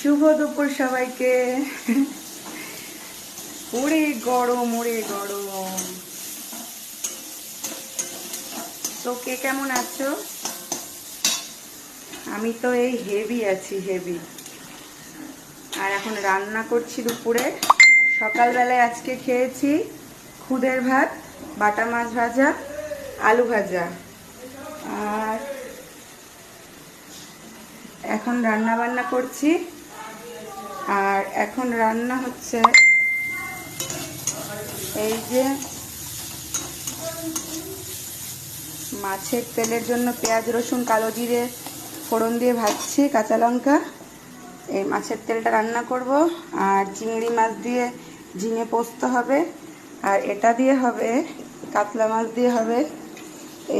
শুভ দুপুর সবাইকে। ওরে গরম ওরে গরম। তো কে কেমন আছো? আমি তো এই হেভি আছি হেভি আর এখন রান্না করছি দুপুরে। সকালবেলায় আজকে খেয়েছি খুদের ভাত, বাটা মাছ ভাজা, আলু ভাজা। আর এখন রান্না বান্না করছি আর এখন রান্না হচ্ছে এই যে মাছের তেলের জন্য পেঁয়াজ, রসুন, কালো জিরে, ফোড়ন দিয়ে ভাজছি, কাঁচা লঙ্কা। এই মাছের তেলটা রান্না করব আর চিংড়ি মাছ দিয়ে ঝিঙে পোস্ত হবে আর এটা দিয়ে হবে, কাতলা মাছ দিয়ে হবে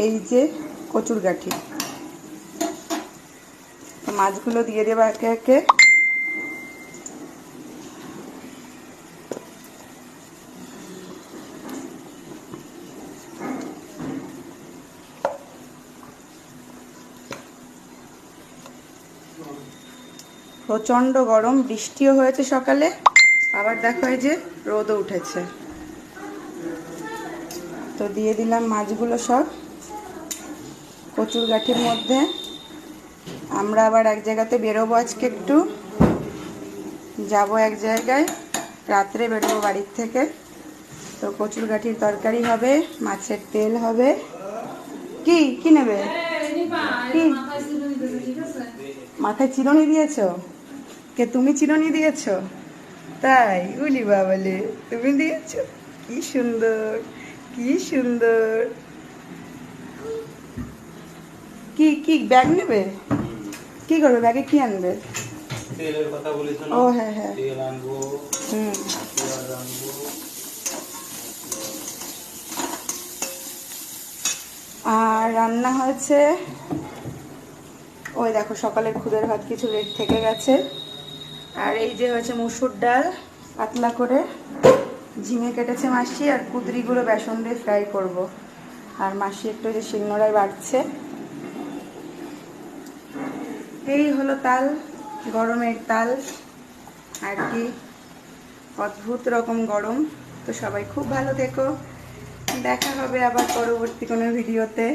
এই যে কচুর গাঠি। মাছগুলো দিয়ে দেবো একে একে। প্রচণ্ড গরম, বৃষ্টিও হয়েছে সকালে। আবার দেখো এই যে রোদও উঠেছে। তো দিয়ে দিলাম মাছগুলো সব। কচুর গাঠির মধ্যে। আমরা আবার এক জায়গাতে বেরোবো আজকে একটু। যাব এক জায়গায়। রাত্রে বেরোবো বাড়ির থেকে। তো কচুর গাঠির তরকারি হবে, মাছের তেল হবে। কি? কি নেবে? কি? মাথায় চিরুনি দিয়েছ? কে তুমি চিরুনি দিয়েছ? তাই উলি বাবালে তুমি দিয়েছ? কি সুন্দর কি সুন্দর। কি কি ব্যাগ নেবে? কি করবে? ব্যাগে কি আনবে? তেলের কথা বলেছ না? ও হ্যাঁ হ্যাঁ। তেল আনব হুম। পেঁয়াজ আনব। আর রান্না হয়েছে? ওই দেখো সকালে খুদের ভাত কিছু রেট থেকে গেছে। আর এই যে হয়েছে মুসুর ডাল, পাতলা করে ঝিঙে কেটেছে মাসি, আর কুদরিগুলো বেসন দিয়ে ফ্রাই করব। আর মাসি একটু যে শিলনোড়ায় বাড়ছে এই হলো তাল, গরমের তাল। আর কি অদ্ভুত রকম গরম। তো সবাই খুব ভালো থেকো। দেখা হবে আবার পরবর্তী কোনো ভিডিওতে।